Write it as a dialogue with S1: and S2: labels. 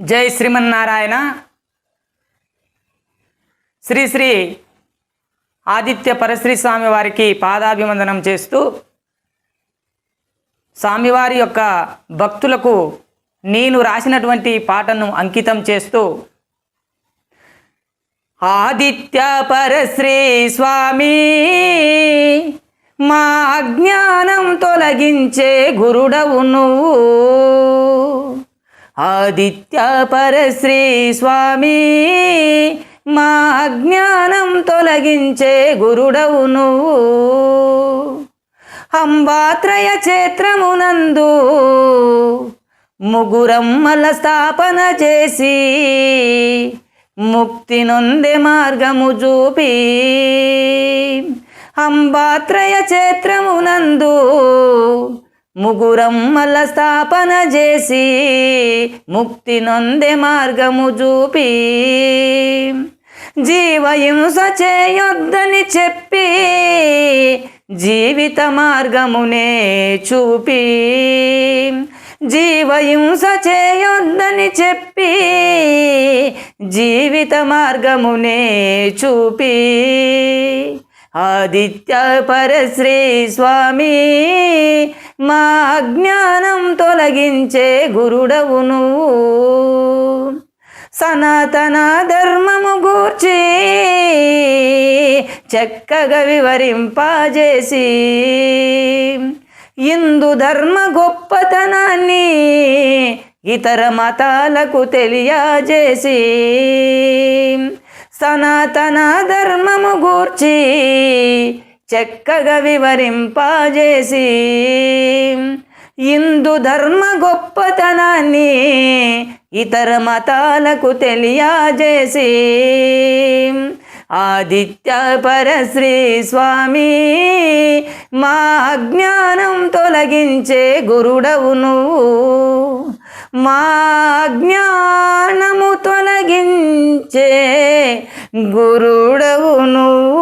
S1: జై శ్రీమన్నారాయణ. శ్రీ శ్రీ ఆదిత్య పరశ్రీ స్వామి వారికి పాదాభివందనం చేస్తూ స్వామివారి యొక్క భక్తులకు నేను రాసినటువంటి పాటను అంకితం చేస్తూ ఆదిత్య పరశ్రీ స్వామి మా అజ్ఞానం తొలగించే గురుడవు నువ్వు. ఆదిత్య పరశ్రీ స్వామి మా అజ్ఞానం తొలగించే గురుడవు నువ్వు. అంబాత్రయ క్షేత్రమునందు ముగురమ్మల స్థాపన చేసి ముక్తి నొందే మార్గము చూపి అంబాత్రయ క్షేత్రమునందు ముగురమ్మల స్థాపన చేసి ముక్తి నొందే మార్గము చూపి జీవహింస చేయొద్దని చెప్పి జీవిత మార్గమునే చూపి జీవహింస చేయొద్దని చెప్పి జీవిత మార్గమునే చూపి ఆదిత్య పరశ్రీ స్వామి మా అజ్ఞానం తొలగించే గురుడవు నువ్వు. సనాతన ధర్మము గూర్చి చక్కగా వివరింపజేసి హిందు ధర్మ గొప్పతనాన్ని ఇతర మతాలకు తెలియజేసి సనాతన ధర్మ గూర్చి చక్కగా వివరింపజేసి హిందు ధర్మ గొప్పతనాన్ని ఇతర మతాలకు తెలియజేసి ఆదిత్య పరశ్రీ స్వామి మా అజ్ఞానం తొలగించే గురుడవు నువ్వు మా అజ్ఞానము తొలగించే గురుడవు నువ్వు